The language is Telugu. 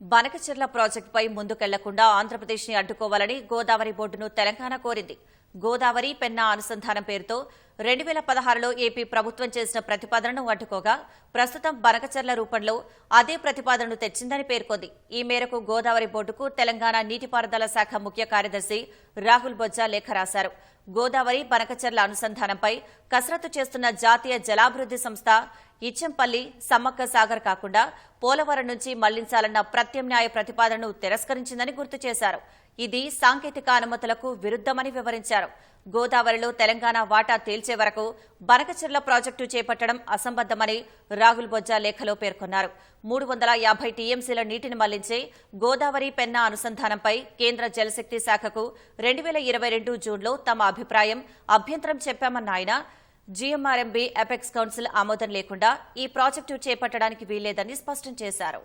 బనకచెర్ల ప్రాజెక్టుపై ముందుకెళ్ళకుండా ఆంధ్రప్రదేశ్ని అడ్డుకోవాలని గోదావరి బోర్డును తెలంగాణ కోరింది. గోదావరి పెన్నా అనుసంధానం పేరుతో రెండు వేల పదహారులో ఏపీ ప్రభుత్వం చేసిన ప్రతిపాదనను అడ్డుకోగా ప్రస్తుతం బనకచర్ల రూపంలో అదే ప్రతిపాదనను తెచ్చిందని పేర్కొంది. ఈ మేరకు గోదావరి బోర్డుకు తెలంగాణ నీటిపారుదల శాఖ ముఖ్య కార్యదర్శి రాహుల్ బొజ్జా లేఖ రాశారు. గోదావరి బనకచర్ల అనుసంధానంపై కసరత్తు చేస్తున్న జాతీయ జలాభివృద్ది సంస్థ ఇచ్చంపల్లి సమ్మక్క సాగర్ కాకుండా పోలవరం నుంచి మళ్ళించాలన్న ప్రత్యామ్నాయ ప్రతిపాదనను తిరస్కరించిందని గుర్తు చేశారు. ఇది సాంకేతిక అనుమతులకు విరుద్దమని వివరించారు. గోదావరిలో తెలంగాణ వాటా తేల్చి వరకు బనకచెర్ల ప్రాజెక్టు చేపట్టడం అసంబద్దమని రాహుల్ బొజ్జా లేఖలో పేర్కొన్నారు. మూడు వందల యాభై టీఎంసీల నీటిని మళ్ళించే గోదావరి పెన్నా అనుసంధానంపై కేంద్ర జలశక్తి శాఖకు రెండు వేల ఇరవై రెండు జూన్లో తమ అభిప్రాయం అభ్యంతరం చెప్పామన్న ఆయన జీఎంఆర్ఎంబీ అపెక్స్ కౌన్సిల్ ఆమోదం లేకుండా ఈ ప్రాజెక్టు చేపట్టడానికి వీల్లేదని స్పష్టం చేశారు.